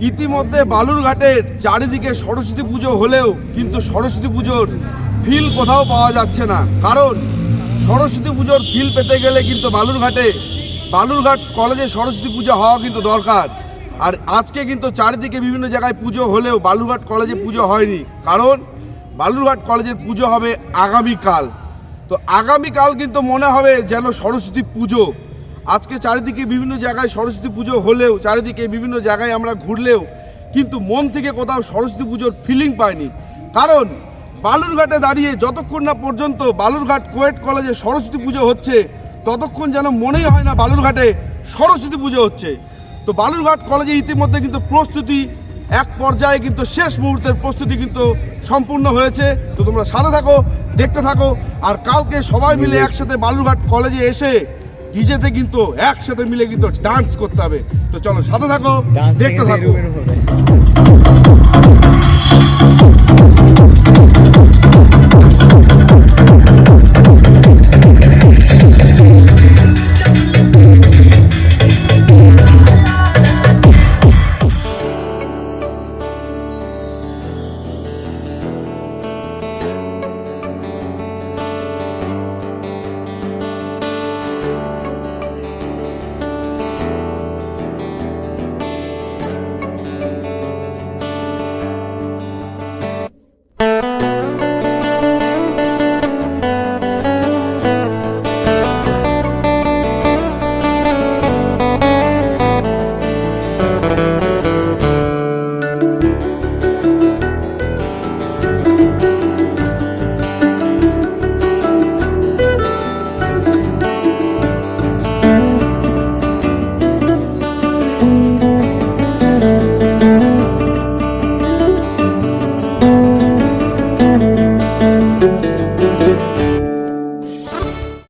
ইতিমধ্যে বালুরঘাটের চারিদিকে সরস্বতী পুজো হলেও কিন্তু সরস্বতী পুজোর ফিল কোথাও পাওয়া যাচ্ছে না। কারণ সরস্বতী পুজোর ফিল পেতে গেলে কিন্তু বালুরঘাটে, বালুরঘাট কলেজে সরস্বতী পুজো হওয়া কিন্তু দরকার। আর আজকে কিন্তু চারিদিকে বিভিন্ন জায়গায় পুজো হলেও বালুরঘাট কলেজে পুজো হয়নি। কারণ বালুরঘাট কলেজের পুজো হবে আগামীকাল। তো আগামীকাল কিন্তু মনে হবে যেন সরস্বতী পুজো। আজকে চারিদিকে বিভিন্ন জায়গায় সরস্বতী পুজো হলেও চারিদিকে বিভিন্ন জায়গায় আমরা ঘুরলেও কিন্তু মন থেকে কোথাও সরস্বতী পুজোর ফিলিং পাইনি। কারণ বালুরঘাটে দাঁড়িয়ে যতক্ষণ না পর্যন্ত বালুরঘাট কোয়েট কলেজে সরস্বতী পুজো হচ্ছে ততক্ষণ যেন মনেই হয় না বালুরঘাটে সরস্বতী পুজো হচ্ছে। তো বালুরঘাট কলেজে ইতিমধ্যে কিন্তু প্রস্তুতি এক পর্যায়ে কিন্তু শেষ মুহূর্তের প্রস্তুতি কিন্তু সম্পূর্ণ হয়েছে। তো তোমরা সাথে থাকো দেখতে থাকো আর কালকে সবাই মিলে একসাথে বালুরঘাট কলেজে এসে ডিজেতে কিন্তু একসাথে মিলে কিন্তু ডান্স করতে হবে। তো চলো সাথে থাকো দেখতে থাকো।